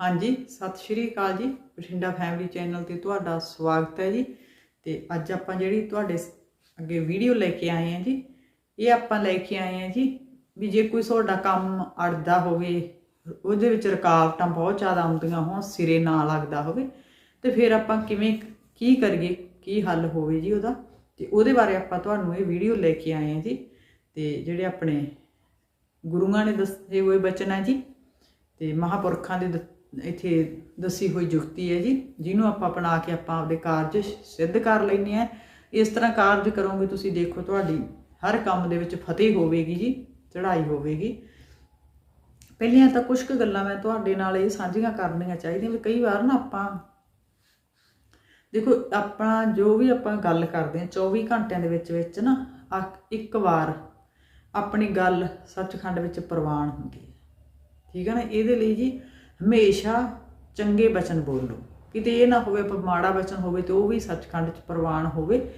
ਹਾਂਜੀ, ਸਤਿ ਸ਼੍ਰੀ ਅਕਾਲ ਜੀ। ਬਠਿੰਡਾ ਫੈਮਿਲੀ ਚੈਨਲ ਤੇ ਤੁਹਾਡਾ ਸਵਾਗਤ ਹੈ ਜੀ। ਤੇ ਅੱਜ ਆਪਾਂ ਜਿਹੜੀ ਤੁਹਾਡੇ ਸ- ਅੱਗੇ ਵੀਡੀਓ ਲੈ ਕੇ ਆਏ ਹਾਂ ਜੀ, ਇਹ ਆਪਾਂ ਲੈ ਕੇ ਆਏ ਹਾਂ ਜੀ ਵੀ ਜੇ ਕੋਈ ਤੁਹਾਡਾ ਕੰਮ ਅੜਦਾ ਹੋਵੇ, ਉਹਦੇ ਵਿੱਚ ਰੁਕਾਵਟਾਂ ਬਹੁਤ ਜ਼ਿਆਦਾ ਆਉਂਦੀਆਂ ਹੋਣ, ਸਿਰੇ ਨਾ ਲੱਗਦਾ ਹੋਵੇ, ਤੇ ਫਿਰ ਆਪਾਂ ਕਿਵੇਂ, ਕੀ ਕਰੀਏ, ਕੀ ਹੱਲ ਹੋਵੇ ਜੀ ਉਹਦਾ। ਤੇ ਉਹਦੇ ਬਾਰੇ ਆਪਾਂ ਤੁਹਾਨੂੰ ਇਹ ਵੀਡੀਓ ਲੈ ਕੇ ਆਏ ਹਾਂ ਜੀ। ਤੇ ਜਿਹੜੇ ਆਪਣੇ ਗੁਰੂਆਂ ਨੇ ਦੱਸੇ ਹੋਏ ਬਚਨ ਹੈ ਜੀ, ਤੇ ਮਹਾਪੁਰਖਾਂ ਦੇ ਦ- ਇੱਥੇ ਦੱਸੀ ਹੋਈ ਯੁਕਤੀ ਹੈ ਜੀ, ਜਿਹਨੂੰ ਆਪਾਂ ਅਪਣਾ ਕੇ ਆਪਾਂ ਆਪਦੇ ਕਾਰਜ ਸਿੱਧ ਕਰ ਲੈਂਦੇ ਆ ਇਸ ਤਰ੍ਹਾਂ ਕਾਰਜ ਕਰੋਗੇ ਤੁਸੀਂ ਦੇਖੋ ਤੁਹਾਡੀ ਹਰ ਕੰਮ ਦੇ ਵਿੱਚ ਫਤਿਹ ਹੋਵੇਗੀ ਜੀ, ਚੜ੍ਹਾਈ ਹੋਵੇਗੀ। ਪਹਿਲੀਆਂ ਤਾਂ ਕੁਝ ਕੁ ਗੱਲਾਂ ਮੈਂ ਤੁਹਾਡੇ ਨਾਲ ਇਹ ਸਾਂਝੀਆਂ ਕਰਨੀਆਂ ਚਾਹੀਦੀਆਂ ਵੀ ਕਈ ਵਾਰ ਨਾ ਆਪਾਂ ਦੇਖੋ ਆਪਣਾ ਜੋ ਵੀ ਆਪਾਂ ਗੱਲ ਕਰਦੇ ਹਾਂ 24 ਘੰਟਿਆਂ ਦੇ ਵਿੱਚ ਵਿੱਚ ਨਾ ਆ- ਇੱਕ ਵਾਰ ਆਪਣੀ ਗੱਲ ਸੱਚਖੰਡ ਵਿੱਚ ਪ੍ਰਵਾਨ ਹੁੰਦੀ ਹੈ। ਠੀਕ ਹੈ ਨਾ? ਇਹਦੇ ਲਈ ਜੀ ਹਮੇਸ਼ਾ ਚੰਗੇ ਬਚਨ ਬੋਲੋ ਕਿਤੇ ਇਹ ਨਾ ਹੋਵੇ ਪਰ ਮਾੜਾ ਬਚਨ ਹੋਵੇ ਤੇ ਉਹ ਵੀ ਸੱਚਖੰਡ 'ਚ ਪ੍ਰਵਾਨ ਹੋਵੇ।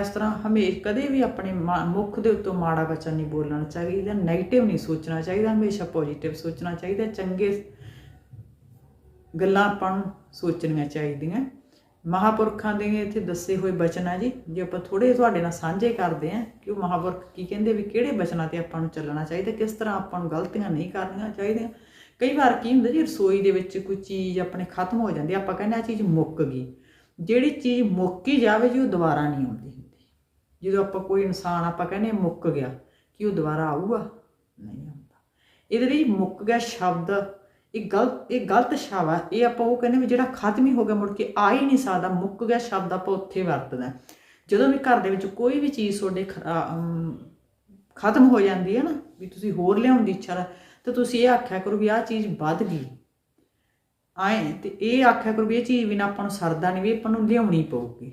ਇਸ ਤਰ੍ਹਾਂ ਹਮੇਸ਼ਾ ਕਦੇ ਵੀ ਆਪਣੇ ਮਾ- ਮੁਖ ਦੇ ਉੱਤੋਂ ਮਾੜਾ ਬਚਨ ਨਹੀਂ ਬੋਲਣਾ ਚਾਹੀਦਾ 네ਗੇਟਿਵ ਨਹੀਂ ਸੋਚਣਾ ਚਾਹੀਦਾ, ਹਮੇਸ਼ਾ ਪੋਜ਼ਿਟਿਵ ਸੋਚਣਾ ਚਾਹੀਦਾ, ਚੰਗੇ ਗੱਲਾਂ ਆਪਾਂ ਨੂੰ ਸੋਚਣੀਆਂ ਚਾਹੀਦੀਆਂ। ਮਹਾਪੁਰਖਾਂ ਦੇ ਇੱਥੇ ਦੱਸੇ ਹੋਏ ਬਚਨ ਆ ਜੀ, ਜੇ ਆਪਾਂ ਥੋੜੇ ਤੁਹਾਡੇ ਨਾਲ ਸਾਂਝੇ ਕਰਦੇ ਆਂ ਕਿ ਉਹ ਮਹਾਪੁਰਖ ਕੀ ਕਹਿੰਦੇ ਵੀ ਕਿਹੜੇ ਬਚਨਾਂ ਤੇ ਆਪਾਂ ਨੂੰ ਚੱਲਣਾ ਚਾਹੀਦਾ, ਕਿਸ ਤਰ੍ਹਾਂ ਆਪਾਂ ਨੂੰ ਗਲਤੀਆਂ ਨਹੀਂ ਕਰਨੀਆਂ ਚਾਹੀਦੀਆਂ ਕਈ ਵਾਰ ਕੀ ਹੁੰਦਾ ਜੀ, ਰਸੋਈ ਦੇ ਵਿੱਚ ਕੋਈ ਚੀਜ਼ ਆਪਣੇ ਖਤਮ ਹੋ ਜਾਂਦੀ, ਆਪਾਂ ਕਹਿੰਦੇ ਆ ਚੀਜ਼ ਮੁੱਕ ਗਈ। ਜਿਹੜੀ ਚੀਜ਼ ਮੁੱਕ ਹੀ ਜਾਵੇ ਜੀ, ਉਹ ਦੁਬਾਰਾ ਨਹੀਂ ਆਉਂਦੀ ਹੁੰਦੀ। ਜਦੋਂ ਆਪਾਂ ਕੋਈ ਇਨਸਾਨ, ਆਪਾਂ ਕਹਿੰਦੇ ਮੁੱਕ ਗਿਆ, ਕਿ ਉਹ ਦੁਬਾਰਾ ਆਊਗਾ? ਨਹੀਂ ਆਉਂਦਾ। ਇਹਦੇ ਲਈ ਮੁੱਕ ਗਿਆ ਸ਼ਬਦ, ਇਹ ਗਲਤ ਇਹ ਗਲਤ ਸ਼ਬਦ ਆ। ਇਹ ਆਪਾਂ ਉਹ ਕਹਿੰਦੇ ਵੀ ਜਿਹੜਾ ਖਤਮ ਹੀ ਹੋ ਗਿਆ, ਮੁੜ ਕੇ ਆ ਹੀ ਨਹੀਂ ਸਕਦਾ। ਮੁੱਕ ਗਿਆ ਸ਼ਬਦ ਆਪਾਂ ਉੱਥੇ ਵਰਤਦਾ। ਜਦੋਂ ਵੀ ਘਰ ਦੇ ਵਿੱਚ ਕੋਈ ਵੀ ਚੀਜ਼ ਤੁਹਾਡੇ ਖਰਾ- ਖਤਮ ਹੋ ਜਾਂਦੀ ਹੈ ਨਾ, ਵੀ ਤੁਸੀਂ ਹੋਰ ਲਿਆਉਣ ਦੀ ਇੱਛਾ ਦਾ ਤਾਂ ਤੁਸੀਂ ਇਹ ਆਖਿਆ ਕਰੋ ਵੀ ਆਹ ਚੀਜ਼ ਵੱਧ ਗਈ। ਆਏ ਤੇ ਇਹ ਆਖਿਆ ਕਰੋ ਵੀ ਇਹ ਚੀਜ਼ ਬਿਨਾਂ ਆਪਾਂ ਨੂੰ ਸਰਦਾ ਨਹੀਂ ਵੀ ਆਪਾਂ ਨੂੰ ਲਿਆਉਣੀ ਪਊਗੀ।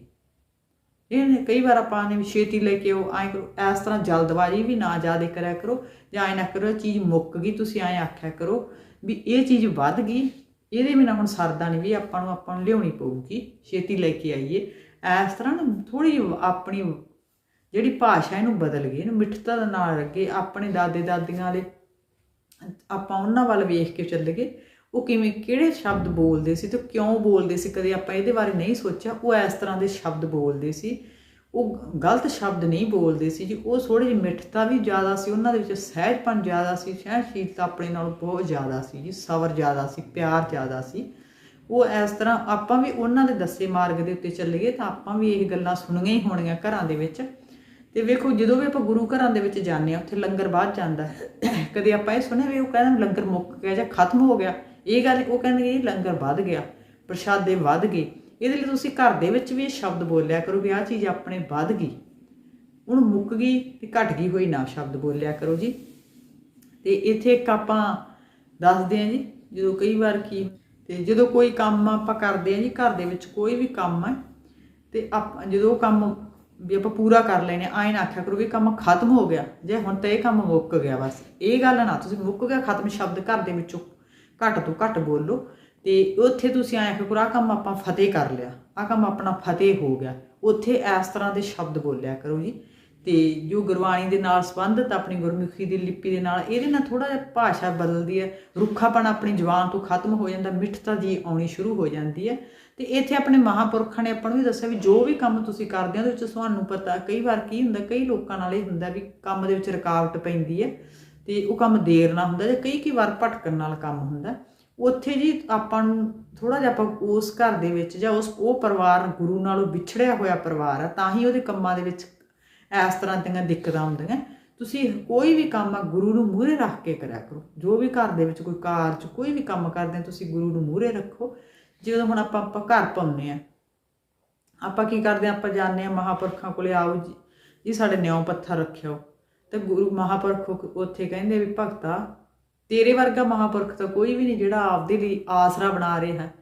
ਇਹ ਕਈ ਵਾਰ ਆਪਾਂ ਨੇ ਵੀ ਛੇਤੀ ਲੈ ਕੇ ਉਹ ਐਂ ਕਰੋ, ਇਸ ਤਰ੍ਹਾਂ ਜਲਦਬਾਜ਼ੀ ਵੀ ਨਾ ਜ਼ਿਆਦਾ ਕਰਿਆ ਕਰੋ ਜਾਂ ਐਂ ਨਾ ਕਰੋ ਇਹ ਚੀਜ਼ ਮੁੱਕ ਗਈ, ਤੁਸੀਂ ਐਂ ਆਖਿਆ ਕਰੋ ਵੀ ਇਹ ਚੀਜ਼ ਵੱਧ ਗਈ, ਇਹਦੇ ਬਿਨਾਂ ਹੁਣ ਸਰਦਾ ਨਹੀਂ ਵੀ ਆਪਾਂ ਨੂੰ ਆਪਾਂ ਨੂੰ ਲਿਆਉਣੀ ਪਊਗੀ, ਛੇਤੀ ਲੈ ਕੇ ਆਈਏ। ਇਸ ਤਰ੍ਹਾਂ ਨਾ ਥੋੜੀ ਆਪਣੀ ਜਿਹੜੀ ਭਾਸ਼ਾ ਇਹਨੂੰ ਬਦਲ ਗਈ, ਇਹਨੂੰ ਮਿੱਠਤਾ ਦੇ ਨਾਲ ਲੱਗੇ ਆਪਣੇ ਦਾਦੇ ਦਾਦੀਆਂ ਵਾਲੇ ਆਪਾਂ ਉਹਨਾਂ ਵੱਲ ਵੇਖ ਕੇ ਚੱਲ ਗਏ। ਉਹ ਕਿਵੇਂ, ਕਿਹੜੇ ਸ਼ਬਦ ਬੋਲਦੇ ਸੀ ਤੇ ਕਿਉਂ ਬੋਲਦੇ ਸੀ? ਕਦੇ ਆਪਾਂ ਇਹਦੇ ਬਾਰੇ ਨਹੀਂ ਸੋਚਿਆ। ਉਹ ਇਸ ਤਰ੍ਹਾਂ ਦੇ ਸ਼ਬਦ ਬੋਲਦੇ ਸੀ। ਉਹ ਗਲਤ ਸ਼ਬਦ ਨਹੀਂ ਬੋਲਦੇ ਸੀ ਜੀ। ਉਹ ਥੋੜੀ ਜਿਹੀ ਮਿੱਠਤਾ ਵੀ ਜ਼ਿਆਦਾ ਸੀ। ਉਹਨਾਂ ਦੇ ਵਿੱਚ ਸਹਿਜਪਨ ਜ਼ਿਆਦਾ ਸੀ। ਸਹਿਣਸ਼ੀਲਤਾ ਆਪਣੇ ਨਾਲੋਂ ਬਹੁਤ ਜ਼ਿਆਦਾ ਸੀ ਜੀ। ਸਬਰ ਜ਼ਿਆਦਾ ਸੀ। ਪਿਆਰ ਜ਼ਿਆਦਾ ਸੀ। ਉਹ ਇਸ ਤਰ੍ਹਾਂ ਆਪਾਂ ਵੀ ਉਹਨਾਂ ਦੇ ਦੱਸੇ ਮਾਰਗ ਦੇ ਉੱਤੇ ਚੱਲੀਏ ਤਾਂ ਆਪਾਂ ਵੀ ਇਹ ਗੱਲਾਂ ਸੁਣੀਆਂ ਹੀ ਹੋਣੀਆਂ ਘਰਾਂ ਦੇ ਵਿੱਚ। ਤੇ ਵੇਖੋ, ਜਦੋਂ ਵੀ ਆਪਾਂ ਗੁਰੂ ਘਰਾਂ ਦੇ ਵਿੱਚ ਜਾਂਦੇ ਆ ਉੱਥੇ ਲੰਗਰ ਬਾਅਦ ਜਾਂਦਾ ਕਦੇ ਆਪਾਂ ਇਹ ਸੁਣਿਆ ਵੀ ਉਹ ਕਹਿੰਦੇ ਲੰਗਰ ਮੁੱਕ ਗਿਆ ਜਾਂ ਖਤਮ ਹੋ ਗਿਆ। ਇਹ ਗੱਲ ਉਹ ਕਹਿੰਦੇ ਇਹ ਲੰਗਰ ਵੱਧ ਗਿਆ, ਪ੍ਰਸ਼ਾਦੇ ਵੱਧ ਗਏ। ਇਹਦੇ ਲਈ ਤੁਸੀਂ ਘਰ ਦੇ ਵਿੱਚ ਵੀ ਇਹ ਸ਼ਬਦ ਬੋਲਿਆ ਕਰੋ ਵੀ ਆਹ ਚੀਜ਼ ਆਪਣੇ ਵੱਧ ਗਈ। ਹੁਣ ਮੁੱਕ ਗਈ ਤੇ ਘਟ ਗਈ ਹੋਈ ਨਾ ਸ਼ਬਦ ਬੋਲਿਆ ਕਰੋ ਜੀ। ਤੇ ਇੱਥੇ ਇੱਕ ਆਪਾਂ ਦੱਸਦੇ ਹਾਂ ਜੀ, ਜਦੋਂ ਕਈ ਵਾਰ ਕੀ ਤੇ ਜਦੋਂ ਕੋਈ ਕੰਮ ਆਪਾਂ ਕਰਦੇ ਹਾਂ ਜੀ, ਘਰ ਦੇ ਵਿੱਚ ਕੋਈ ਵੀ ਕੰਮ ਹੈ, ਤੇ ਆਪਾਂ ਜਦੋਂ ਕੰਮ ਵੀ ਆਪਾਂ ਪੂਰਾ ਕਰ ਲੈਣੇ ਆਏ ਨਾ ਆਖਿਆ ਕਰੋ ਵੀ ਕੰਮ ਖਤਮ ਹੋ ਗਿਆ, ਜੇ ਹੁਣ ਤਾਂ ਇਹ ਕੰਮ ਮੁੱਕ ਗਿਆ ਬਸ। ਇਹ ਗੱਲ ਨਾ, ਤੁਸੀਂ ਮੁੱਕ ਗਿਆ, ਖਤਮ ਸ਼ਬਦ ਘਰ ਦੇ ਵਿੱਚੋਂ। ਘੱਟ ਤੋਂ ਘੱਟ ਬੋਲੋ। ਤੇ ਉੱਥੇ ਤੁਸੀਂ ਆਏ ਆਖਿਆ ਕਰੋ, ਆਹ ਕੰਮ ਆਪਾਂ ਫਤਿਹ ਕਰ ਲਿਆ, ਆਹ ਕੰਮ ਆਪਣਾ ਫਤਿਹ ਹੋ ਗਿਆ। ਉੱਥੇ ਇਸ ਤਰ੍ਹਾਂ ਦੇ ਸ਼ਬਦ ਬੋਲਿਆ ਕਰੋ ਜੀ। ਤੇ ਜੋ ਗੁਰਬਾਣੀ ਦੇ ਨਾਲ ਸੰਬੰਧਿਤ ਆਪਣੀ ਗੁਰਮੁਖੀ ਦੀ ਲਿਪੀ ਦੇ ਨਾਲ, ਇਹਦੇ ਨਾਲ ਥੋੜਾ ਜਿਹਾ ਭਾਸ਼ਾ ਬਦਲਦੀ ਹੈ। ਰੁੱਖਾਪਣ ਆਪਣੀ ਜ਼ੁਬਾਨ ਤੋਂ ਖਤਮ ਹੋ ਜਾਂਦਾ, ਮਿੱਠਤਾ ਜੀ ਆਉਣੀ ਸ਼ੁਰੂ ਹੋ ਜਾਂਦੀ ਹੈ। ਤੇ ਇੱਥੇ ਆਪਣੇ ਮਹਾਪੁਰਖਾਂ ਨੇ ਆਪਾਂ ਨੂੰ ਵੀ ਦੱਸਿਆ ਵੀ ਜੋ ਵੀ ਕੰਮ ਤੁਸੀਂ ਕਰਦੇ ਹੋ ਉਹਦੇ ਵਿੱਚ ਤੁਹਾਨੂੰ ਪਤਾ, ਕਈ ਵਾਰ ਕੀ ਹੁੰਦਾ, ਕਈ ਲੋਕਾਂ ਨਾਲ ਇਹ ਹੁੰਦਾ ਵੀ ਕੰਮ ਦੇ ਵਿੱਚ ਰੁਕਾਵਟ ਪੈਂਦੀ ਹੈ ਤੇ ਉਹ ਕੰਮ ਦੇਰ ਨਾਲ ਹੁੰਦਾ ਜਾਂ ਕਈ ਕਈ ਵਾਰ ਭਟਕਣ ਨਾਲ ਕੰਮ ਹੁੰਦਾ। ਉੱਥੇ ਜੀ ਆਪਾਂ ਨੂੰ ਥੋੜਾ ਜਿਹਾ ਆਪਾਂ ਉਸ ਘਰ ਦੇ ਵਿੱਚ ਜਾਂ ਉਸ ਉਹ ਪਰਿਵਾਰ ਗੁਰੂ ਨਾਲੋਂ ਵਿਛੜਿਆ ਹੋਇਆ ਪਰਿਵਾਰ ਆ, ਤਾਂ ਹੀ ਉਹਦੇ ਕੰਮਾਂ ਦੇ ਵਿੱਚ ਇਸ ਤਰ੍ਹਾਂ ਦੀਆਂ ਦਿੱਕਤਾਂ ਹੁੰਦੀਆਂ। ਤੁਸੀਂ ਕੋਈ ਵੀ ਕੰਮ ਆ ਗੁਰੂ ਨੂੰ ਮੂਹਰੇ ਰੱਖ ਕੇ ਕਰਿਆ ਕਰੋ। ਜੋ ਵੀ ਘਰ ਦੇ ਵਿੱਚ ਕੋਈ ਕਾਰਜ, ਕੋਈ ਵੀ ਕੰਮ ਕਰਦੇ ਤੁਸੀਂ ਗੁਰੂ ਨੂੰ ਮੂਹਰੇ ਰੱਖੋ। ਜਦੋਂ ਹੁਣ ਆਪਾਂ ਆਪਾਂ ਘਰ ਪਾਉਂਦੇ ਆ ਆਪਾਂ ਕੀ ਕਰਦੇ ਆ ਆਪਾਂ ਜਾਂਦੇ ਆ ਮਹਾਪੁਰਖਾਂ ਕੋਲੇ, ਆਓ ਜੀ ਜੀ ਸਾਡੇ ਨਿਉ ਪੱਥਰ ਰੱਖਿਓ। ਤੇ ਗੁਰੂ ਮਹਾਪੁਰਖ ਉੱਥੇ ਕਹਿੰਦੇ ਵੀ ਭਗਤਾ, ਤੇਰੇ ਵਰਗਾ ਮਹਾਪੁਰਖ ਤਾਂ ਕੋਈ ਵੀ ਨਹੀਂ ਜਿਹੜਾ ਆਪਦੇ ਲਈ ਆਸਰਾ ਬਣਾ ਰਿਹਾ। ਹੈ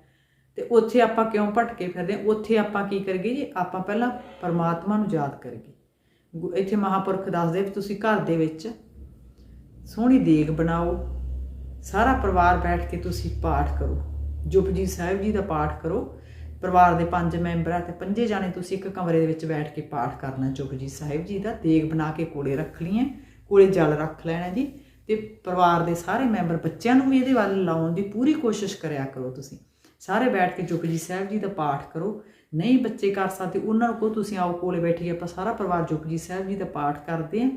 ਤੇ ਉੱਥੇ ਆਪਾਂ ਕਿਉਂ ਭਟਕੇ ਫਿਰਦੇ ਹਾਂ? ਉੱਥੇ ਆਪਾਂ ਕੀ ਕਰੀਏ ਜੀ? ਆਪਾਂ ਪਹਿਲਾਂ ਪਰਮਾਤਮਾ ਨੂੰ ਯਾਦ ਕਰੀਏ। ਗੁ- ਇੱਥੇ ਮਹਾਪੁਰਖ ਦੱਸਦੇ ਵੀ ਤੁਸੀਂ ਘਰ ਦੇ ਵਿੱਚ ਸੋਹਣੀ ਦੇਗ ਬਣਾਓ। ਸਾਰਾ ਪਰਿਵਾਰ ਬੈਠ ਕੇ ਤੁਸੀਂ ਪਾਠ ਕਰੋ। ਜਪਜੀ ਸਾਹਿਬ ਜੀ ਦਾ ਪਾਠ ਕਰੋ। ਪਰਿਵਾਰ ਦੇ ਪੰਜ ਮੈਂਬਰ ਆ ਤੇ ਪੰਜੇ ਜਾਣੇ ਤੁਸੀਂ ਇੱਕ ਕਮਰੇ ਦੇ ਵਿੱਚ ਬੈਠ ਕੇ ਪਾਠ ਕਰਨਾ। ਜਪਜੀ ਸਾਹਿਬ ਜੀ ਦਾ ਦੇਗ ਬਣਾ ਕੇ ਕੋਲੇ ਰੱਖ ਲਈਏ, ਕੋਲੇ ਜਲ ਰੱਖ ਲੈਣਾ ਜੀ ਤੇ ਪਰਿਵਾਰ ਦੇ ਸਾਰੇ ਮੈਂਬਰ ਬੱਚਿਆਂ ਨੂੰ ਵੀ ਇਹਦੇ ਵੱਲ ਲਾਉਣ ਦੀ ਪੂਰੀ ਕੋਸ਼ਿਸ਼ ਕਰਿਆ ਕਰੋ ਤੁਸੀਂ। ਸਾਰੇ ਬੈਠ ਕੇ ਜੁਗਜੀ ਸਾਹਿਬ ਜੀ ਦਾ ਪਾਠ ਕਰੋ। ਨਹੀਂ ਬੱਚੇ ਕਰ ਸਕਦੇ, ਉਹਨਾਂ ਨੂੰ ਕੋ ਤੁਸੀਂ ਆਓ ਕੋਲੇ ਬੈਠੀਏ ਆਪਾਂ ਸਾਰਾ ਪਰਿਵਾਰ ਜੁਗਜੀ ਸਾਹਿਬ ਜੀ ਦਾ ਪਾਠ ਕਰਦੇ ਆਂ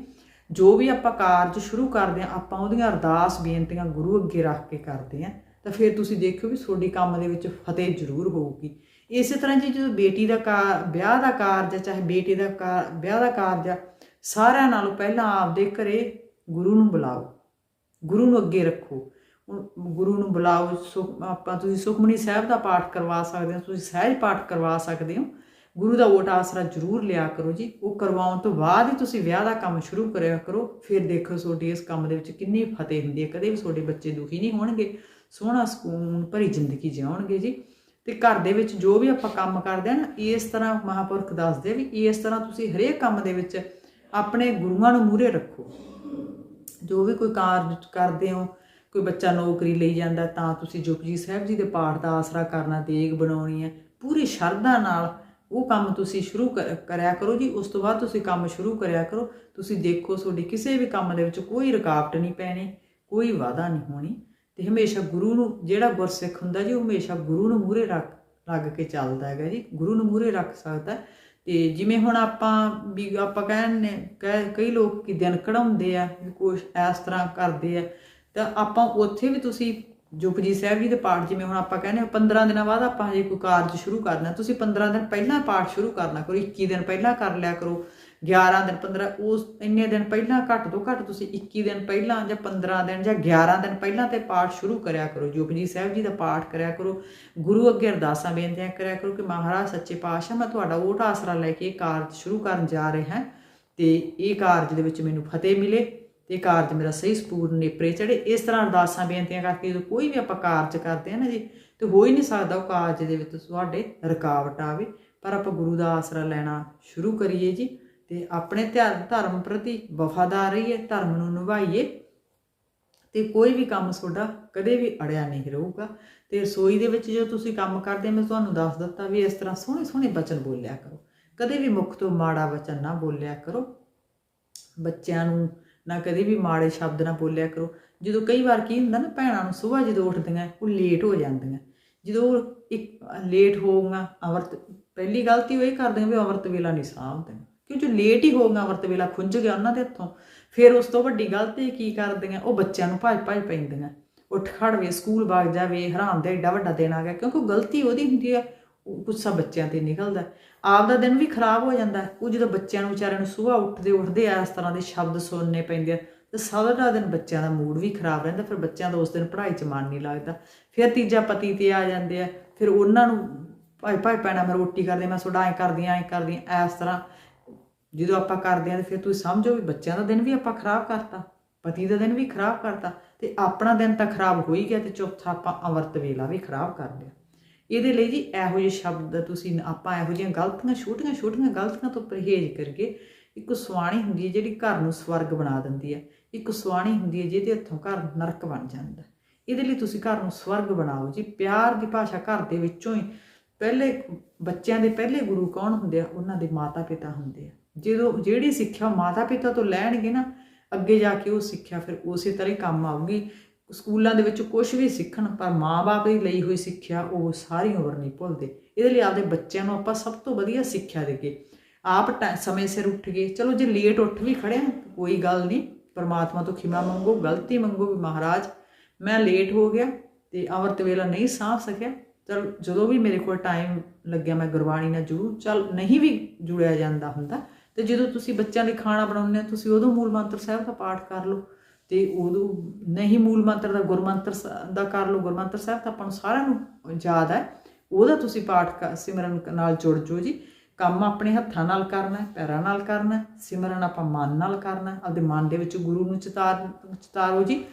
ਜੋ ਵੀ ਆਪਾਂ ਕਾਰਜ ਸ਼ੁਰੂ ਕਰਦੇ ਆਂ ਆਪਾਂ ਉਹਦੀਆਂ ਅਰਦਾਸ ਬੇਨਤੀਆਂ ਗੁਰੂ ਅੱਗੇ ਰੱਖ ਕੇ ਕਰਦੇ ਆਂ ਤਾਂ ਫਿਰ ਤੁਸੀਂ ਦੇਖਿਓ ਵੀ ਤੁਹਾਡੀ ਕੰਮ ਦੇ ਵਿੱਚ ਫਤਿਹ ਜ਼ਰੂਰ ਹੋਊਗੀ। ਇਸੇ ਤਰ੍ਹਾਂ ਜੀ ਜਦੋਂ ਬੇਟੀ ਦਾ ਕਾ- ਵਿਆਹ ਦਾ ਕਾਰਜ ਹੈ ਚਾਹੇ ਬੇਟੇ ਦਾ ਕਾ- ਵਿਆਹ ਦਾ ਕਾਰਜ ਆ, ਸਾਰਿਆਂ ਨਾਲੋਂ ਪਹਿਲਾਂ ਆਪਦੇ ਘਰੇ ਗੁਰੂ ਨੂੰ ਬੁਲਾਓ। ਗੁਰੂ ਨੂੰ ਅੱਗੇ ਰੱਖੋ। ਹੁਣ ਗੁਰੂ ਨੂੰ ਬੁਲਾਓ, ਸੁਖ, ਆਪਾਂ ਤੁਸੀਂ ਸੁਖਮਨੀ ਸਾਹਿਬ ਦਾ ਪਾਠ ਕਰਵਾ ਸਕਦੇ ਹੋ, ਤੁਸੀਂ ਸਹਿਜ ਪਾਠ ਕਰਵਾ ਸਕਦੇ ਹੋ। ਗੁਰੂ ਦਾ ਓਟ ਆਸਰਾ ਜ਼ਰੂਰ ਲਿਆ ਕਰੋ ਜੀ। ਉਹ ਕਰਵਾਉਣ ਤੋਂ ਬਾਅਦ ਹੀ ਤੁਸੀਂ ਵਿਆਹ ਦਾ ਕੰਮ ਸ਼ੁਰੂ ਕਰਿਆ ਕਰੋ। ਫਿਰ ਦੇਖੋ ਤੁਹਾਡੀ ਇਸ ਕੰਮ ਦੇ ਵਿੱਚ ਕਿੰਨੀ ਫਤਿਹ ਹੁੰਦੀ ਹੈ। ਕਦੇ ਵੀ ਤੁਹਾਡੇ ਬੱਚੇ ਦੁਖੀ ਨਹੀਂ ਹੋਣਗੇ। ਸੋਹਣਾ ਸਕੂਨ, ਭਰੀ ਜ਼ਿੰਦਗੀ ਜਿਉਣਗੇ ਜੀ। ਤੇ ਘਰ ਦੇ ਵਿੱਚ ਜੋ ਵੀ ਆਪਾਂ ਕੰਮ ਕਰਦੇ ਆ ਨਾ, ਇਸ ਤਰ੍ਹਾਂ ਮਹਾਪੁਰਖ ਦੱਸਦੇ ਵੀ ਇਸ ਤਰ੍ਹਾਂ ਤੁਸੀਂ ਹਰੇਕ ਕੰਮ ਦੇ ਵਿੱਚ ਆਪਣੇ ਗੁਰੂਆਂ ਨੂੰ ਮੂਹਰੇ ਰੱਖੋ। ਜੋ ਵੀ ਕੋਈ ਕਾਰਜ ਕਰਦੇ ਹੋ, ਕੋਈ ਬੱਚਾ ਨੌਕਰੀ ਲਈ ਜਾਂਦਾ, ਤਾਂ ਤੁਸੀਂ ਜਪਜੀ ਸਾਹਿਬ ਜੀ ਦੇ ਪਾਠ ਦਾ ਆਸਰਾ ਕਰਨਾ, ਦੇਗ ਬਣਾਉਣੀ ਹੈ। ਪੂਰੀ ਸ਼ਰਧਾ ਨਾਲ ਉਹ ਕੰਮ ਤੁਸੀਂ ਸ਼ੁਰੂ ਕਰ- ਕਰਿਆ ਕਰੋ ਜੀ, ਉਸ ਤੋਂ ਬਾਅਦ ਤੁਸੀਂ ਕੰਮ ਸ਼ੁਰੂ ਕਰਿਆ ਕਰੋ। ਤੁਸੀਂ ਦੇਖੋ ਤੁਹਾਡੇ ਕਿਸੇ ਵੀ ਕੰਮ ਦੇ ਵਿੱਚ ਕੋਈ ਰੁਕਾਵਟ ਨਹੀਂ ਪੈਣੀ, ਕੋਈ ਵਾਧਾ ਨਹੀਂ ਹੋਣੀ। ਤੇ ਹਮੇਸ਼ਾ ਗੁਰੂ ਨੂੰ, ਜਿਹੜਾ ਗੁਰਸਿੱਖ ਹੁੰਦਾ ਜੀ, ਉਹ ਹਮੇਸ਼ਾ ਗੁਰੂ ਨੂੰ ਮੂਹਰੇ ਰੱਖ ਲੱਗ ਕੇ ਚੱਲਦਾ ਹੈਗਾ ਜੀ। ਗੁਰੂ ਨੂੰ ਮੂਹਰੇ ਰੱਖ ਸਕਦਾ। ਹੈ। ਤੇ ਜਿਵੇਂ ਹੁਣ ਆਪਾਂ ਵੀ ਆਪਾਂ ਕਹਿੰਨੇ ਕਹਿ- ਕਈ ਲੋਕ ਕਿ ਦਿਨ ਕਢਾਉਂਦੇ ਆ ਵੀ ਕੁਛ ਇਸ ਤਰ੍ਹਾਂ ਕਰਦੇ ਆ। ਤਾਂ ਆਪਾਂ ਉੱਥੇ ਵੀ ਤੁਸੀਂ ਜਪਜੀ ਸਾਹਿਬ ਜੀ ਦੇ ਪਾਠ ਜਿਵੇਂ ਹੁਣ ਆਪਾਂ ਕਹਿੰਦੇ ਹਾਂ 15 ਦਿਨਾਂ ਬਾਅਦ ਆਪਾਂ ਹਜੇ ਕੋਈ ਕਾਰਜ ਸ਼ੁਰੂ ਕਰਨਾ ਤੁਸੀਂ 15 ਦਿਨ ਪਹਿਲਾਂ ਪਾਠ ਸ਼ੁਰੂ ਕਰਨਾ ਕਰੋ 21 ਦਿਨ ਪਹਿਲਾਂ ਕਰ ਲਿਆ ਕਰੋ 11 ਦਿਨ 15 ਉਸ ਇੰਨੇ ਦਿਨ ਪਹਿਲਾਂ, ਘੱਟ ਤੋਂ ਘੱਟ ਤੁਸੀਂ 21 ਦਿਨ ਪਹਿਲਾਂ ਜਾਂ 15 ਦਿਨ ਜਾਂ 11 ਦਿਨ ਪਹਿਲਾਂ ਤੇ ਪਾਠ ਸ਼ੁਰੂ ਕਰਿਆ ਕਰੋ। ਜਪਜੀ ਸਾਹਿਬ ਜੀ ਦਾ ਪਾਠ ਕਰਿਆ ਕਰੋ, ਗੁਰੂ ਅੱਗੇ ਅਰਦਾਸਾਂ ਬੇਨਤੀਆਂ ਕਰਿਆ ਕਰੋ ਕਿ ਮਹਾਰਾਜ ਸੱਚੇ ਪਾਤਸ਼ਾਹ, ਮੈਂ ਤੁਹਾਡਾ ਓਟ ਆਸਰਾ ਲੈ ਕੇ ਇਹ ਕਾਰਜ ਸ਼ੁਰੂ ਕਰਨ ਜਾ ਰਿਹਾ ਹਾਂ ਤੇ ਇਹ ਕਾਰਜ ਦੇ ਵਿੱਚ ਮੈਨੂੰ ਫਤਿਹ ਮਿਲੇ। ਇਹ ਕਾਰਜ ਮੇਰਾ ਸਹੀ ਸਪੂਰਨ ਨੇਪਰੇ ਚੜੇ ਇਸ ਤਰ੍ਹਾਂ ਅਰਦਾਸਾਂ, ਬੇਨਤੀਆਂ ਕਰਕੇ ਜਦੋਂ ਕੋਈ ਵੀ ਆਪਾਂ ਕਾਰਜ ਕਰਦੇ ਆ ਨਾ ਜੀ, ਤੇ ਹੋ ਹੀ ਨਹੀਂ ਸਕਦਾ ਉਹ ਕਾਰਜ ਦੇ ਵਿੱਚ ਤੁਹਾਡੇ ਰੁਕਾਵਟ ਆਵੇ। ਪਰ ਆਪਾਂ ਗੁਰੂ ਦਾ ਆਸਰਾ ਲੈਣਾ ਸ਼ੁਰੂ ਕਰੀਏ ਜੀ ਤੇ ਆਪਣੇ ਧਿਆਨ ਧਰਮ ਪ੍ਰਤੀ ਵਫਾਦਾਰ ਰਹੀਏ, ਧਰਮ ਨੂੰ ਨਿਭਾਈਏ ਤੇ ਕੋਈ ਵੀ ਕੰਮ ਤੁਹਾਡਾ ਕਦੇ ਵੀ ਅੜਿਆ ਨਹੀਂ ਰਹੂਗਾ। ਤੇ ਰਸੋਈ ਦੇ ਵਿੱਚ ਜੋ ਤੁਸੀਂ ਕੰਮ ਕਰਦੇ, ਮੈਂ ਤੁਹਾਨੂੰ ਦੱਸ ਦਿੱਤਾ ਵੀ ਇਸ ਤਰ੍ਹਾਂ ਸੋਹਣੇ ਸੋਹਣੇ ਬਚਨ ਬੋਲਿਆ ਕਰੋ। ਕਦੇ ਵੀ ਮੁਖ ਤੋਂ ਮਾੜਾ ਵਚਨ ਨਾ ਬੋਲਿਆ ਕਰੋ। ਬੱਚਿਆਂ ਨੂੰ ਨਾ ਕਦੇ ਵੀ ਮਾੜੇ ਸ਼ਬਦ ਨਾ ਬੋਲਿਆ ਕਰੋ। ਜਦੋਂ ਕਈ ਵਾਰ ਕੀ ਹੁੰਦਾ ਨਾ, ਭੈਣਾਂ ਨੂੰ ਸਵੇਰ ਜਦੋਂ ਉੱਠਦੀਆਂ, ਉਹ ਲੇਟ ਹੋ ਜਾਂਦੀਆਂ। ਜਦੋਂ ਇੱਕ ਲੇਟ ਹੋਊਗਾ ਅਮਰਤ ਪਹਿਲੀ ਗਲਤੀ ਉਹ ਇਹ ਕਰਦੇ ਵੀ ਅਮਰਤ ਵੇਲਾ ਨਹੀਂ ਸਾਂਭਦੀਆਂ ਕਿਉਂ ਜੋ ਲੇਟ ਹੀ ਹੋਊਗਾ ਅਮਰਤ ਵੇਲਾ ਖੁੰਝ ਗਿਆ ਉਹਨਾਂ ਦੇ ਹੱਥੋਂ, ਫਿਰ ਉਸ ਤੋਂ ਵੱਡੀ ਗਲਤੀ ਕੀ ਕਰਦੀਆਂ, ਉਹ ਬੱਚਿਆਂ ਨੂੰ ਭੱਜ ਭੱਜ ਪੈਂਦੀਆਂ। ਉੱਠ ਖੜਵੇ ਸਕੂਲ ਵਗ ਜਾਵੇ ਹਰਾਮ ਦਾ ਏਡਾ ਵੱਡਾ ਦਿਨ ਆ ਗਿਆ, ਕਿਉਂਕਿ ਉਹ ਗਲਤੀ ਉਹਦੀ ਹੁੰਦੀ ਆ, ਉਹ ਗੁੱਸਾ ਬੱਚਿਆਂ ਤੇ ਨਿਕਲਦਾ। ਆਪ ਦਾ ਦਿਨ ਵੀ ਖਰਾਬ ਹੋ ਜਾਂਦਾ ਉਹ ਜਦੋਂ ਬੱਚਿਆਂ ਨੂੰ ਵਿਚਾਰਿਆਂ ਨੂੰ ਸਵੇਰ ਉੱਠਦੇ ਉੱਠਦੇ ਆ, ਇਸ ਤਰ੍ਹਾਂ ਦੇ ਸ਼ਬਦ ਸੁਣਨੇ ਪੈਂਦੇ ਆ, ਤੇ ਸਾਰਾ ਦਿਨ ਬੱਚਿਆਂ ਦਾ ਮੂਡ ਵੀ ਖਰਾਬ ਰਹਿੰਦਾ, ਫਿਰ ਬੱਚਿਆਂ ਦਾ ਉਸ ਦਿਨ ਪੜ੍ਹਾਈ 'ਚ ਮਨ ਨਹੀਂ ਲੱਗਦਾ। ਫਿਰ ਤੀਜਾ ਪਤੀ ਤੇ ਆ ਜਾਂਦੇ ਆ, ਫਿਰ ਉਹਨਾਂ ਨੂੰ ਭਾਈ ਭਾਈ ਪੈਣਾ ਮੈਂ ਰੋਟੀ ਕਰਦੀ, ਮੈਂ ਤੁਹਾਡਾ ਐ ਕਰਦੀ ਐ ਕਰਦੀ ਐਂ ਇਸ ਤਰ੍ਹਾਂ ਜਦੋਂ ਆਪਾਂ ਕਰਦੇ ਆ, ਤੇ ਫਿਰ ਤੁਸੀਂ ਸਮਝੋ ਵੀ ਬੱਚਿਆਂ ਦਾ ਦਿਨ ਵੀ ਆਪਾਂ ਖਰਾਬ ਕਰਤਾ, ਪਤੀ ਦਾ ਦਿਨ ਵੀ ਖਰਾਬ ਕਰਤਾ, ਤੇ ਆਪਣਾ ਦਿਨ ਤਾਂ ਖਰਾਬ ਹੋ ਹੀ ਗਿਆ, ਤੇ ਚੌਥਾ ਆਪਾਂ ਅਮਰਤ ਵੇਲਾ ਵੀ ਖਰਾਬ ਕਰ ਲਿਆ। ਇਹਦੇ ਲਈ ਜੀ ਇਹੋ ਜਿਹੇ ਸ਼ਬਦ ਤੁਸੀਂ ਆਪਾਂ ਇਹੋ ਜਿਹੀਆਂ ਗਲਤੀਆਂ, ਛੋਟੀਆਂ ਛੋਟੀਆਂ ਗਲਤੀਆਂ ਤੋਂ ਪਰਹੇਜ਼ ਕਰਕੇ ਇੱਕ ਸੁਆਣੀ ਹੁੰਦੀ ਹੈ ਜਿਹੜੀ ਘਰ ਨੂੰ ਸਵਰਗ ਬਣਾ ਦਿੰਦੀ ਹੈ, ਇੱਕ ਸੁਆਣੀ ਹੁੰਦੀ ਹੈ ਜਿਹਦੇ ਹੱਥੋਂ ਘਰ ਨਰਕ ਬਣ ਜਾਂਦਾ ਇਹਦੇ ਲਈ ਤੁਸੀਂ ਘਰ ਨੂੰ ਸਵਰਗ ਬਣਾਓ ਜੀ। ਪਿਆਰ ਦੀ ਭਾਸ਼ਾ ਘਰ ਦੇ ਵਿੱਚੋਂ ਹੀ ਪਹਿਲੇ ਬੱਚਿਆਂ ਦੇ ਪਹਿਲੇ ਗੁਰੂ ਕੌਣ ਹੁੰਦੇ ਆ? ਉਹਨਾਂ ਦੇ ਮਾਤਾ ਪਿਤਾ ਹੁੰਦੇ ਆ। ਜਦੋਂ ਜਿਹੜੀ ਸਿੱਖਿਆ ਮਾਤਾ ਪਿਤਾ ਤੋਂ ਲੈਣਗੇ ਨਾ, ਅੱਗੇ ਜਾ ਕੇ ਉਹ ਸਿੱਖਿਆ ਫਿਰ ਉਸੇ ਤਰ੍ਹਾਂ ਹੀ ਕੰਮ ਆਊਗੀ। ਸਕੂਲਾਂ ਦੇ ਵਿੱਚ ਕੁਝ ਵੀ ਸਿੱਖਣ, ਪਰ ਮਾਪੇ ਦੀ ਲਈ ਹੋਈ ਸਿੱਖਿਆ ਉਹ ਸਾਰੀ ਉਮਰ ਨਹੀਂ ਭੁੱਲਦੇ। ਇਹਦੇ ਲਈ ਆਪਦੇ ਬੱਚਿਆਂ ਨੂੰ ਆਪਾਂ ਸਭ ਤੋਂ ਵਧੀਆ ਸਿੱਖਿਆ ਦੇਗੇ ਆਪ ਟੈ- ਸਮੇਂ ਸਿਰ ਉੱਠ ਗਏ ਚਲੋ ਜੇ ਲੇਟ ਉੱਠ ਵੀ ਖੜਿਆ ਕੋਈ ਗੱਲ ਨਹੀਂ, ਪਰਮਾਤਮਾ ਤੋਂ ਖਿਮਾ ਮੰਗੋ, ਗਲਤੀ ਮੰਗੋ ਵੀ ਮਹਾਰਾਜ, ਮੈਂ ਲੇਟ ਹੋ ਗਿਆ ਤੇ ਅਮਰਤ ਵੇਲਾ ਨਹੀਂ ਸਾਂਭ ਸਕਿਆ, ਚਲ ਜਦੋਂ ਵੀ ਮੇਰੇ ਕੋਲ ਟਾਈਮ ਲੱਗਿਆ ਮੈਂ ਗੁਰਬਾਣੀ ਨਾਲ ਜੁੜੂ, ਚਲ ਨਹੀਂ ਵੀ ਜੁੜਿਆ ਜਾਂਦਾ ਹੁੰਦਾ, ਤੇ ਜਦੋਂ ਤੁਸੀਂ ਬੱਚਿਆਂ ਲਈ ਖਾਣਾ ਬਣਾਉਂਦੇ ਹੋ, ਤੁਸੀਂ ਉਦੋਂ ਮੂਲ ਮੰਤਰ ਸਾਹਿਬ ਦਾ ਪਾਠ ਕਰ ਲਓ। ਤੇ ਉਦੋਂ ਨਹੀਂ ਮੂਲ ਮੰਤਰ ਦਾ ਗੁਰਮੰਤਰ ਦਾ ਕਰ ਲਓ, ਗੁਰਮੰਤਰ ਸਾਹਿਬ ਤਾਂ ਆਪਾਂ ਨੂੰ ਸਾਰਿਆਂ ਨੂੰ ਯਾਦ ਹੈ। ਉਹਦਾ ਤੁਸੀਂ ਪਾਠ ਸਿਮਰਨ ਨਾਲ ਜੁੜ ਜਾਓ ਜੀ। ਕੰਮ ਆਪਣੇ ਹੱਥਾਂ ਨਾਲ ਕਰਨਾ ਪੈਰਾਂ ਨਾਲ ਕਰਨਾ ਸਿਮਰਨ ਆਪਾਂ ਮਨ ਨਾਲ ਕਰਨਾ ਆਪਦੇ ਮਨ ਦੇ ਵਿੱਚ ਗੁਰੂ ਨੂੰ ਚਿਤਾਰ, ਚਿਤਾਰੋ ਜੀ।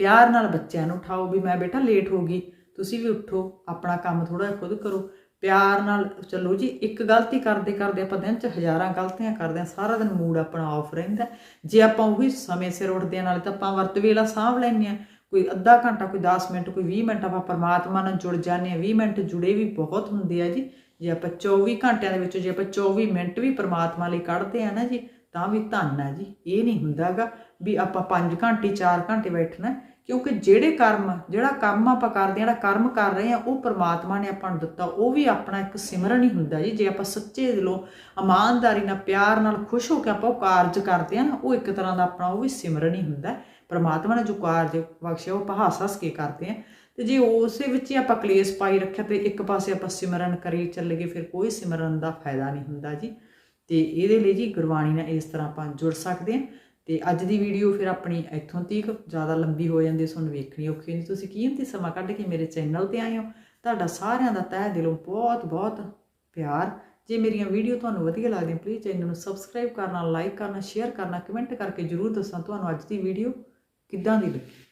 ਪਿਆਰ ਨਾਲ ਬੱਚਿਆਂ ਨੂੰ ਉਠਾਓ ਵੀ ਮੈਂ ਬੇਟਾ ਲੇਟ ਹੋ ਗਈ, ਤੁਸੀਂ ਵੀ ਉੱਠੋ, ਆਪਣਾ ਕੰਮ ਥੋੜਾ ਖੁਦ ਕਰੋ। ਪਿਆਰ ਨਾਲ, ਚੱਲੋ ਜੀ, ਇੱਕ ਗਲਤੀ ਕਰਦੇ ਕਰਦੇ ਆਪਾਂ ਦਿਨ 'ਚ ਹਜ਼ਾਰਾਂ ਗਲਤੀਆਂ ਕਰਦੇ ਆ ਸਾਰਾ ਦਿਨ ਮੂਡ ਆਪਣਾ ਆਫ ਰਹਿੰਦਾ ਜੇ ਆਪਾਂ ਉਹੀ ਸਮੇਂ ਸਿਰ ਉੱਠਦੇ ਆ ਨਾਲੇ ਤਾਂ ਆਪਾਂ ਵਰਤ ਵੇਲਾ ਸਾਂਭ ਲੈਂਦੇ ਆ ਕੋਈ ਅੱਧਾ ਘੰਟਾ, ਕੋਈ 10 ਮਿੰਟ, ਕੋਈ 20 ਮਿੰਟ ਆਪਾਂ ਪਰਮਾਤਮਾ ਨਾਲ ਜੁੜ ਜਾਂਦੇ ਆ 20 ਮਿੰਟ ਜੁੜੇ ਵੀ ਬਹੁਤ ਹੁੰਦੇ ਆ ਜੀ। ਜੇ ਆਪਾਂ 24 ਘੰਟਿਆਂ ਦੇ ਵਿੱਚੋਂ, ਜੇ ਆਪਾਂ 24 ਮਿੰਟ ਵੀ ਪਰਮਾਤਮਾ ਲਈ ਕੱਢਦੇ ਆ ਨਾ ਜੀ, ਤਾਂ ਵੀ ਧੰਨ ਹੈ ਜੀ। ਇਹ ਨਹੀਂ ਹੁੰਦਾਗਾ ਵੀ ਆਪਾਂ 5 ਘੰਟੇ 4 ਘੰਟੇ ਬੈਠਣਾ ਕਿਉਂਕਿ ਜਿਹੜੇ ਕਰਮ, ਜਿਹੜਾ ਕੰਮ ਆਪਾਂ ਕਰਦੇ ਹਾਂ, ਜਿਹੜਾ ਕਰਮ ਕਰ ਰਹੇ ਆ ਉਹ ਪ੍ਰਮਾਤਮਾ ਨੇ ਆਪਾਂ ਨੂੰ ਦਿੱਤਾ। ਉਹ ਵੀ ਆਪਣਾ ਇੱਕ ਸਿਮਰਨ ਹੀ ਹੁੰਦਾ ਜੀ। ਜੇ ਆਪਾਂ ਸੱਚੇ ਦਿਲੋਂ ਇਮਾਨਦਾਰੀ ਨਾਲ, ਪਿਆਰ ਨਾਲ ਖੁਸ਼ ਹੋ ਕੇ ਆਪਾਂ ਉਹ ਕਾਰਜ ਕਰਦੇ ਆ ਨਾ, ਉਹ ਇੱਕ ਤਰ੍ਹਾਂ ਦਾ ਆਪਣਾ ਉਹ ਵੀ ਸਿਮਰਨ ਹੀ ਹੁੰਦਾ। ਹੈ। ਪ੍ਰਮਾਤਮਾ ਨੇ ਜੋ ਕਾਰਜ ਬਖਸ਼ਿਆ, ਉਹ ਆਪਾਂ ਹੱਸ ਹੱਸ ਕੇ ਕਰਦੇ ਆ ਤੇ ਜੇ ਉਸੇ ਵਿੱਚ ਹੀ ਆਪਾਂ ਕਲੇਸ਼ ਪਾਈ ਰੱਖਿਆ, ਤੇ ਇੱਕ ਪਾਸੇ ਆਪਾਂ ਸਿਮਰਨ ਕਰੀ ਚੱਲਗੇ ਫਿਰ ਕੋਈ ਸਿਮਰਨ ਦਾ ਫਾਇਦਾ ਨਹੀਂ ਹੁੰਦਾ ਜੀ। ਤੇ ਇਹਦੇ ਲਈ ਜੀ ਗੁਰਬਾਣੀ ਨਾਲ ਇਸ ਤਰ੍ਹਾਂ ਆਪਾਂ ਜੁੜ ਸਕਦੇ ਹਾਂ। ਤੇ ਅੱਜ ਦੀ ਵੀਡੀਓ ਫਿਰ ਆਪਣੀ ਇੱਥੋਂ ਤੀਕ ਜ਼ਿਆਦਾ ਲੰਬੀ ਹੋ ਜਾਂਦੀ ਤੁਹਾਨੂੰ ਵੇਖਣੀ ਔਖੀ ਹੁੰਦੀ ਤੁਸੀਂ ਕੀਮਤੀ ਸਮਾਂ ਕੱਢ ਕੇ ਮੇਰੇ ਚੈਨਲ ਤੇ ਆਏ ਹੋ। ਤੁਹਾਡਾ ਸਾਰਿਆਂ ਦਾ ਤਹਿ ਦਿਲੋਂ ਬਹੁਤ ਬਹੁਤ ਪਿਆਰ। ਜੇ ਮੇਰੀਆਂ ਵੀਡੀਓ ਤੁਹਾਨੂੰ ਵਧੀਆ ਲੱਗਦੀਆਂ ਪਲੀਜ਼ ਚੈਨਲ ਨੂੰ ਸਬਸਕ੍ਰਾਈਬ ਕਰਨਾ ਲਾਈਕ ਕਰਨਾ ਸ਼ੇਅਰ ਕਰਨਾ ਕਮੈਂਟ ਕਰਕੇ ਜਰੂਰ ਦੱਸਣਾ ਤੁਹਾਨੂੰ ਅੱਜ ਦੀ ਵੀਡੀਓ ਕਿੱਦਾਂ ਦੀ ਲੱਗੀ।